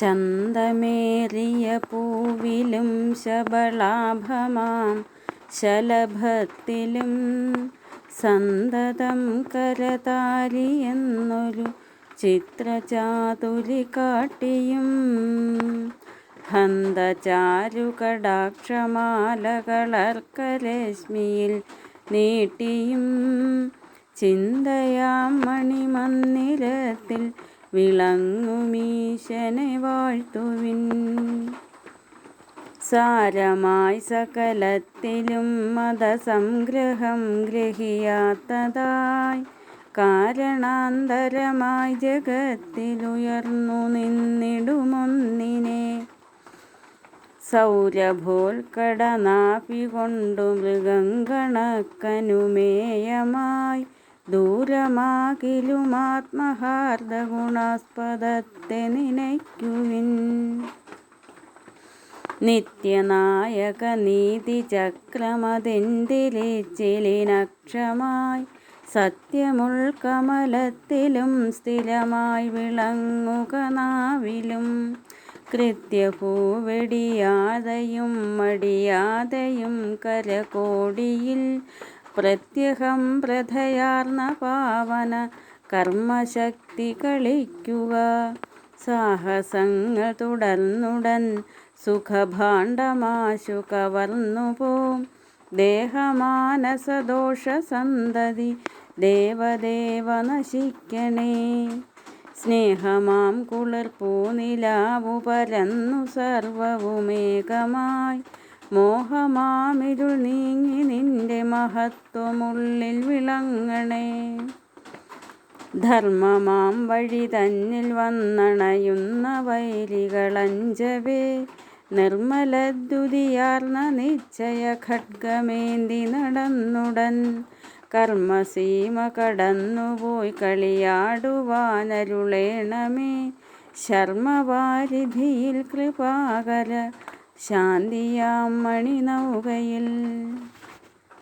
ചന്തമേറിയ പൂവിലും ശബളാഭമാം ശലഭത്തിലും സന്തതം കരതാരിയെന്നൊരു ചിത്രചാതുരി കാട്ടിയും. ഹന്തചാരുകടാക്ഷമാലകളർക്കരശ്മിയിൽ നീട്ടിയും ചിന്തയാം മണിമന്ദിരത്തിൽ വിളങ്ങുമീശനെ വാഴ്ത്തുവിൻ. സാരമായി സകലത്തിലും മതസംഗ്രഹം ഗ്രഹിയാത്തതായി കാരണാന്തരമായി ജഗത്തിലുയർന്നു നിന്നിടുമൊന്നിനെ. സൗരഭോൽക്കടനാഭി കൊണ്ടു മൃഗങ്കണക്കനുമേയമായി ദൂരമാകിലുമാത്മഹാർദ ഗുണാസ്പദത്തെ നിനയ്ക്കുവിൻ. നിത്യനായക നീതി ചക്രമതെന്തിരിച്ചിലിനക്ഷമായി സത്യമുൾക്കമലത്തിലും സ്ഥിരമായി വിളങ്ങുക നാവിലും. കൃത്യഭൂവെടിയാതെയും മടിയാതെയും കരകോടിയിൽ പ്രത്യഹം പ്രഥയാർന്ന പാവന കർമ്മശക്തി കളിക്കുക. സാഹസങ്ങൾ തുടർന്നുടൻ സുഖഭാണ്ഡമാശു കവർന്നുപോം ദേഹമാനസദോഷ സന്തതി ദേവദേവ നശിക്കണേ. സ്നേഹമാം കുളിർപ്പൂനിലാവു പരന്നു സർവവുമേകമായി. മോഹമാമിരുൾ നീങ്ങി നിന്റെ മഹത്വമുള്ളിൽ വിളങ്ങണേ. ധർമ്മമാം വഴി തന്നിൽ വന്നണയുന്ന വൈരികളഞ്ചവേ നിർമ്മലദ്യുതിയാർന്ന നിശ്ചയ ഖഡ്ഗമേന്തി നടന്നുടൻ. കർമ്മസീമ കടന്നുപോയി കളിയാടുവാനരുളേണമേ. ശർമ്മവാരിധിയിൽ കൃപാകര ശാന്തിയാം മണിനൗകയിൽ